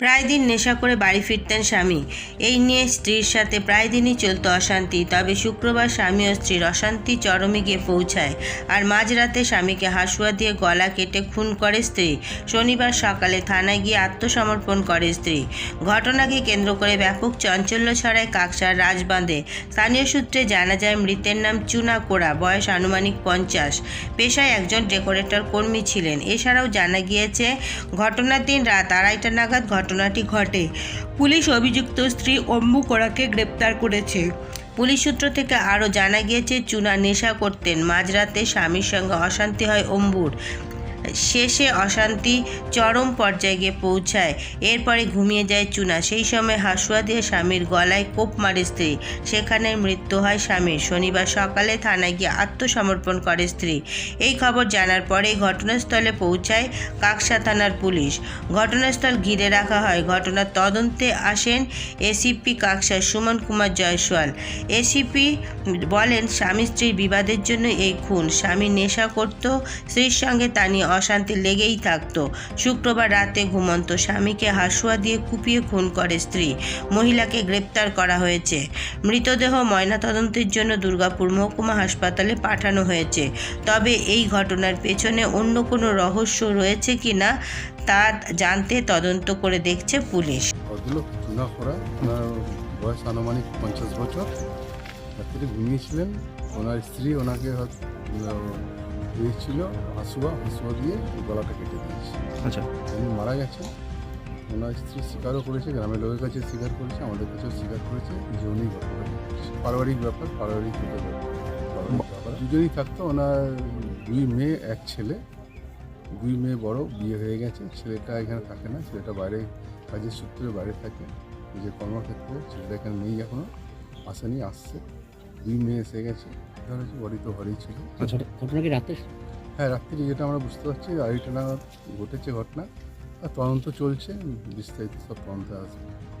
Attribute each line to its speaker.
Speaker 1: প্রায় দিন নেশা করে বাড়ি ফিরতেন স্বামী। এই নিয়ে স্ত্রীর সাথে প্রায় দিনই চলত অশান্তি। তবে শুক্রবার স্বামী ও স্ত্রীর অশান্তি চরমে গিয়ে পৌঁছায় আর মাঝরাতে স্বামীকে হাসুয়া দিয়ে গলা কেটে খুন করে স্ত্রী। শনিবার সকালে থানায় গিয়ে আত্মসমর্পণ করে স্ত্রী। ঘটনাকে কেন্দ্র করে ব্যাপক চাঞ্চল্য ছড়ায় কাকসার রাজবাঁধে। স্থানীয় সূত্রে জানা যায়, মৃতের নাম চুনা কোড়া, বয়স আনুমানিক পঞ্চাশ। পেশায় একজন ডেকোরেটর কর্মী ছিলেন। এছাড়াও জানা গিয়েছে, ঘটনার দিন রাত আড়াইটা নাগাদ ঘটনাটি ঘটে। পুলিশ অভিযুক্ত স্ত্রী অম্বু কোড়াকে গ্রেপ্তার করেছে। পুলিশ সূত্র থেকে আরও জানা গিয়েছে, চুনা নেশা করতেন। মাঝরাতে স্বামীর সঙ্গে অশান্তি হয় অম্বুর। শেষে অশান্তি চরম পর্যায়ে গিয়ে পৌঁছায়। এরপরে ঘুমিয়ে যায় চুনা। সেই সময় হাসুয়া দিয়ে স্বামীর গলায় কোপ মারে স্ত্রী। সেখানে মৃত্যু হয় স্বামীর। শনিবার সকালে থানায় গিয়ে আত্মসমর্পণ করে স্ত্রী। এই খবর জানার পরে ঘটনাস্থলে পৌঁছায় কাকসা থানার পুলিশ। ঘটনাস্থল ঘিরে রাখা হয়। ঘটনার তদন্তে আসেন এসিপি কাকসা সুমন কুমার জয়সওয়াল। এসিপি বলেন, স্বামী স্ত্রীর বিবাদের জন্য এই খুন। স্বামী নেশা করত স্ত্রীর সঙ্গে তা নিয়ে অশান্তি লেগেই থাকত। শুক্রবার রাতে ঘুমন্ত স্বামীকে হাসুয়া দিয়ে কুপিয়ে খুন করে স্ত্রী। মহিলাকে গ্রেপ্তার করা হয়েছে। মৃতদেহ ময়নাতদন্তের জন্য দুর্গাপুর মহকুমা হাসপাতালে পাঠানো হয়েছে। তবে এই ঘটনার পেছনে অন্য কোনো রহস্য রয়েছে কি না, তা জানতে তদন্ত করে দেখছে পুলিশ।
Speaker 2: বয়স আনুমানিক পঞ্চাশ বছর। রাত্রে ঘুমিয়েছিলেন। ওনার স্ত্রী ওনাকে দিয়েছিল হাসুয়া হাসুয়া দিয়ে গলাটা কেটে দিয়েছে।
Speaker 3: আচ্ছা।
Speaker 2: উনি মারা গেছেন। ওনার স্ত্রী স্বীকারও করেছে গ্রামের লোকের কাছে স্বীকার করেছে আমাদের কাছেও স্বীকার করেছে যে উনি পারিবারিক ব্যাপার পারিবারিক ব্যাপার। দুজনেই থাকতো ওনার দুই মেয়ে এক ছেলে। দুই মেয়ে বড় বিয়ে হয়ে গেছে। ছেলেটা এখানে থাকে না ছেলেটা বাইরে কাজের সূত্রে বাইরে থাকে। যে কর্মক্ষেত্রে ছেলেটা এখানে নেই এখনও আসেনি আসছে। দুই মেয়ে এসে গেছে। ধর হচ্ছে বডি তো ঘরেই ছিল।
Speaker 3: আচ্ছা ঘটনা কি রাতে?
Speaker 2: হ্যাঁ রাত্রি যেটা আমরা বুঝতে পারছি আড়াইটা নাগাদ ঘটেছে ঘটনা। আর তদন্ত চলছে বিস্তারিত সব তদন্ত আসবে।